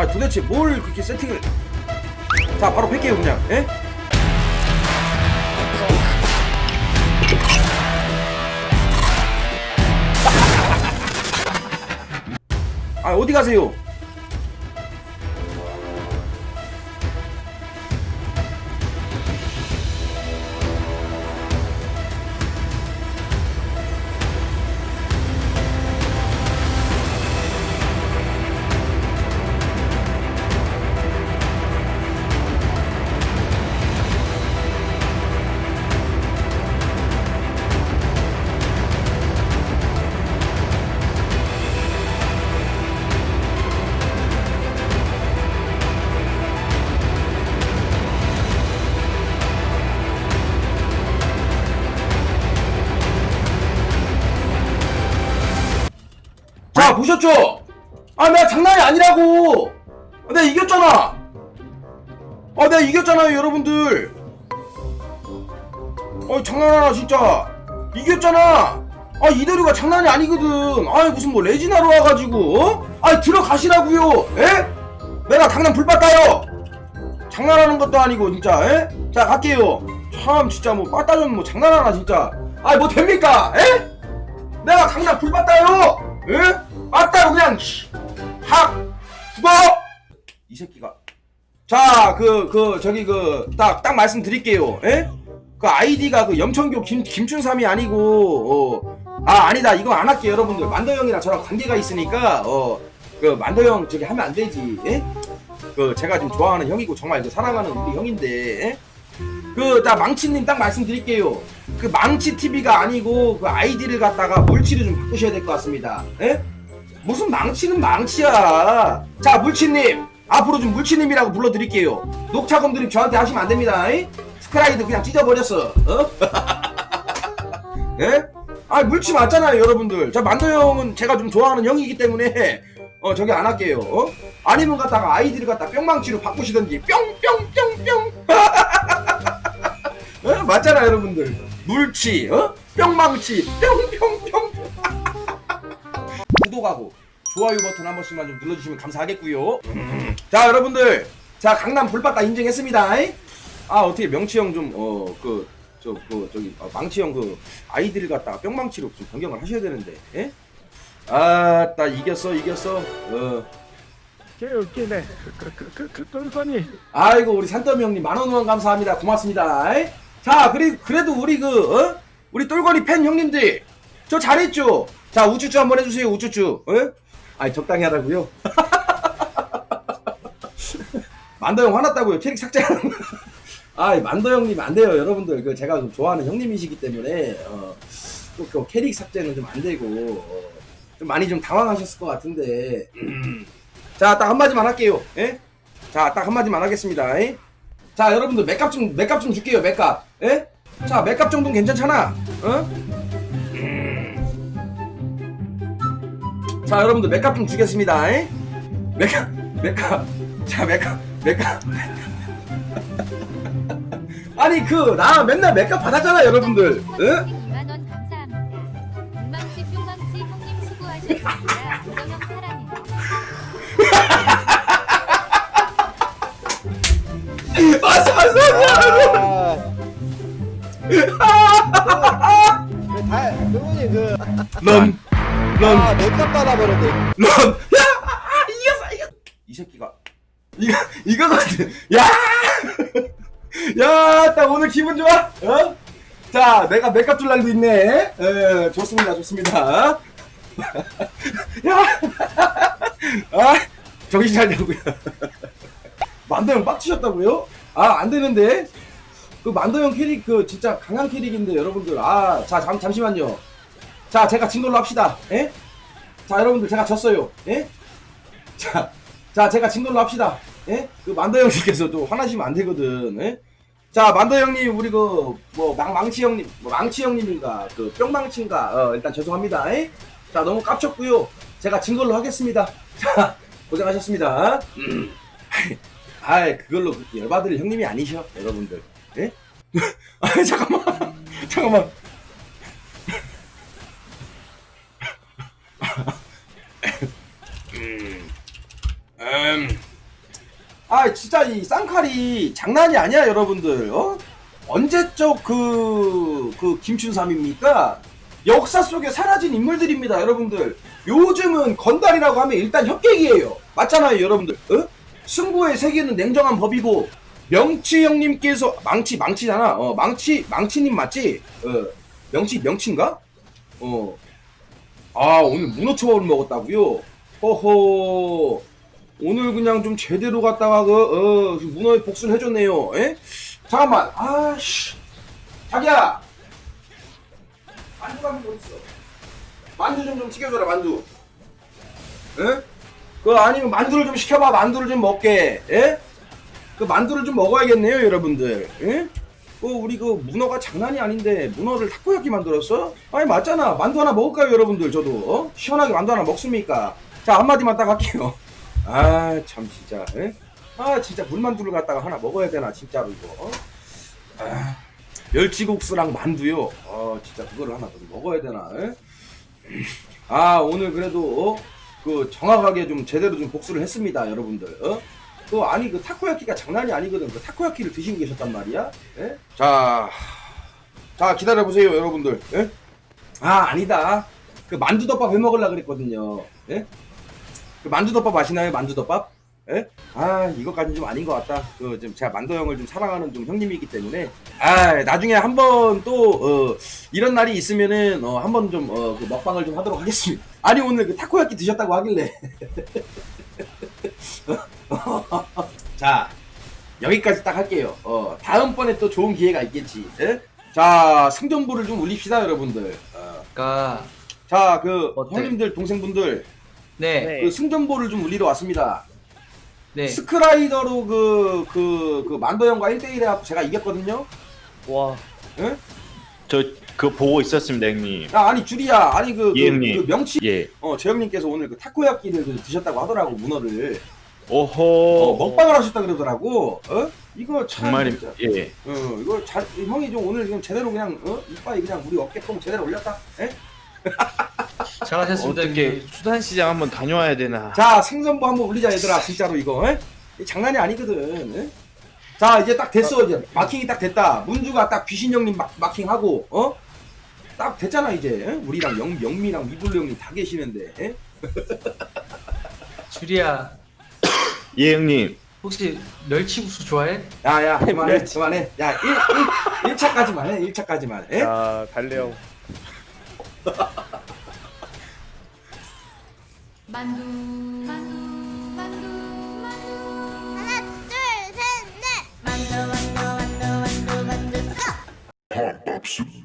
아 도대체 뭘 그렇게 세팅을 자 바로 팰게요 그냥 예? 아 어디 가세요? 보셨죠? 아 내가 장난이 아니라고 내가 이겼잖아 아 내가 이겼잖아요 여러분들 아 장난하나 진짜 이겼잖아 아 이대로가 장난이 아니거든 아이 무슨 뭐 레지나로 와가지고 어? 아 들어가시라고요 에? 내가 강남 불 받다요 장난하는 것도 아니고 진짜 에? 자 갈게요 참 진짜 뭐 빠따전 뭐 장난하나 진짜 아이 뭐 됩니까 에? 내가 강남 불 받다요 에? 맞다고 그냥 씨. 확 죽어 이 새끼가 자그그 저기 그 딱 딱 말씀드릴게요 예? 그 아이디가 그 염천교 김 김춘삼이 아니고 어, 아 아니다 이거 안 할게요 여러분들 만더 형이랑 저랑 관계가 있으니까 어그 만더 형 저기 하면 안 되지 예? 그 제가 좀 좋아하는 형이고 정말 그 사랑하는 우리 형인데 예? 그나 망치님 딱 말씀드릴게요 그 망치 TV가 아니고 그 아이디를 갖다가 물치를 좀 바꾸셔야 될 것 같습니다 예? 무슨 망치는 망치야. 자, 물치님. 앞으로 좀 물치님이라고 불러드릴게요. 녹차검 드립 저한테 하시면 안 됩니다. 이? 스크라이드 그냥 찢어버렸어. 어? 예? 아, 물치 맞잖아요, 여러분들. 자, 만도 형은 제가 좀 좋아하는 형이기 때문에, 어, 저기 안 할게요. 어? 아니면 갖다가 아이디를 갖다 뿅망치로 바꾸시던지, 뿅뿅뿅뿅. 어? 맞잖아, 여러분들. 물치, 어? 뿅망치, 뿅뿅뿅. 구독하고 좋아요 버튼 한 번씩만 좀 눌러주시면 감사하겠고요. 자 여러분들, 자 강남 불바다 인증했습니다. 아 어떻게 명치 형좀어그저그 저기 어, 망치 형 그 아이들 갖다가 뿅망치로 좀 변경을 하셔야 되는데. 예? 아따 이겼어 이겼어. 어 개 웃기네. 그, 그, 그, 그. 아이고 우리 산더미 형님 만원 후원 감사합니다. 고맙습니다. 에? 자 그래 그래도 우리 그 어? 우리 똘거리 팬 형님들 저 잘했죠. 자 우쭈쭈 한번 해주세요 우쭈쭈. 어? 아니 적당히 하라고요. 만더 형 화났다고요. 캐릭 삭제하는. 거. 아이 만더 형님 안 돼요 여러분들. 그 제가 좀 좋아하는 형님이시기 때문에 어, 또그 캐릭 삭제는 좀 안 되고 어, 좀 많이 좀 당황하셨을 것 같은데. 자, 딱 한마디만 할게요. 예? 자, 딱 한마디만 하겠습니다. 예? 자, 여러분들 맥값 좀, 맥값 좀 줄게요, 맥값. 예? 자, 맥값 정도는 괜찮잖아. 어? 자, 여러분들 맥값 좀 주겠습니다. 예? 맥값, 맥값. 자, 맥값, 맥값. 아니, 그, 나 맨날 맥값 받았잖아, 여러분들. 예? 2만원 감사합니다. 금망치 뿅망치 형님 수고하셨습니다. 이거형 사랑해요. 맞아, 맞아, 맞아. 그 다, 그분이 그, 넌, 넌. 아, 맥값 받아버렸네. 런! 야! 아, 이겼어, 이겼어! 이 새끼가. 이거, 이거거든. 야! 야, 딱 오늘 기분 좋아? 어? 자, 내가 맥값 줄랑도 있네. 에, 좋습니다, 좋습니다. 야! 아, 정신 차리라고요. 만도형 빡치셨다고요? 아, 안 되는데? 그 만도형 캐릭, 그, 진짜 강한 캐릭인데, 여러분들. 아, 자, 잠, 잠시만요. 자, 제가 진 걸로 합시다. 예? 자 여러분들 제가 졌어요. 예? 자, 자 제가 진 걸로 합시다. 예? 그 만더 형님께서 또 화나시면 안 되거든. 예? 자 만더 형님 우리 그뭐 망치 형님, 뭐 망치 형님인가 그 뿅망치인가 어, 일단 죄송합니다. 예? 자 너무 깝쳤고요. 제가 진 걸로 하겠습니다. 자 고생하셨습니다. 음. 아이 그걸로 열받을 형님이 아니셔 여러분들. 예? 아 잠깐만 잠깐만. 아 진짜 이 쌍칼이 장난이 아니야 여러분들 어? 언제적 그, 그 김춘삼입니까? 역사 속에 사라진 인물들입니다 여러분들 요즘은 건달이라고 하면 일단 협객이에요 맞잖아요 여러분들 어? 승부의 세계는 냉정한 법이고 명치 형님께서 망치 망치잖아 어 망치 망치님 맞지? 어 명치 명치인가? 어아 오늘 문어초밥을 먹었다고요? 허허 오늘 그냥 좀 제대로 갔다가 그 어, 문어에 복수를 해줬네요. 에? 잠깐만. 아씨. 자기야. 만두 가면 어디 있어? 만두 좀 좀 튀겨줘라 만두. 에? 그 아니면 만두를 좀 시켜봐 만두를 좀 먹게. 에? 그 만두를 좀 먹어야겠네요 여러분들. 에? 그 우리 그 문어가 장난이 아닌데 문어를 타코야끼 만들었어? 아니 맞잖아 만두 하나 먹을까요 여러분들 저도 어? 시원하게 만두 하나 먹습니까? 자 한마디만 딱 할게요. 아 참 진짜 에? 아 진짜 물만두를 갖다가 하나 먹어야 되나 진짜로 이거 어? 아, 멸치국수랑 만두요 어 진짜 그거를 하나 좀 먹어야 되나 에? 아 오늘 그래도 어? 그 정확하게 좀 제대로 좀 복수를 했습니다 여러분들 어? 그 아니 그 타코야키가 장난이 아니거든 그 타코야키를 드시고 계셨단 말이야 에? 자, 자 기다려보세요 여러분들 에? 아 아니다 그 만두덮밥 해 먹으려 그랬거든요 예? 그 만두덮밥 아시나요? 만두덮밥? 예? 아 이것까지는 좀 아닌 것 같다. 그 좀 제가 만두 형을 좀 사랑하는 좀 형님이기 때문에 아 나중에 한번 또 어, 이런 날이 있으면은 어, 한번 좀 어, 그 먹방을 좀 하도록 하겠습니다. 아니 오늘 그 타코야끼 드셨다고 하길래 자 여기까지 딱 할게요. 어, 다음번에 또 좋은 기회가 있겠지. 예? 자 승전보를 좀 올립시다 여러분들. 어, 그러니까 자 그 어때? 형님들 동생분들 네, 네. 그 승전보를 좀 올리러 왔습니다. 네. 스크라이더로 그, 그, 그 만도 형과 1대1 해갖고 제가 이겼거든요? 와 예? 저 그거 보고 있었습니다 형님. 야, 아니, 줄이야. 아니, 그, 그, 예, 형님. 그 명치, 예. 어, 재형님께서 오늘 그 타코야끼를 그 드셨다고 하더라고, 문어를. 오호. 어, 먹방을 하셨다 그러더라고. 어? 이거 참. 정말 진짜. 예. 어, 이거 잘, 형이 좀 오늘 그냥 제대로 그냥, 어? 이빨이 그냥 우리 어깨 뽕 제대로 올렸다? 예? 잘하셨습니다. 어떻게 형님. 수산시장 한번 다녀와야 되나? 자, 생선부 한번 올리자, 얘들아. 진짜로 이거. 에? 이 장난이 아니거든. 에? 자, 이제 딱 됐어. 이제 마킹이 딱 됐다. 문주가 딱 귀신 형님 막, 마킹하고, 어? 딱 됐잖아, 이제. 에? 우리랑 영, 영미랑 미블루 형님 다 계시는데. 에? 주리야, 예 형님. 혹시 멸치국수 좋아해? 야, 야, 그만해. 멸치. 그만해. 야, 1, 1, 1차까지만 해. 1차까지만. 에? 야 달래 형 만두. 만두 만두 만두 하나 둘셋넷. 만두 만두 만두 만두 만두. some bass.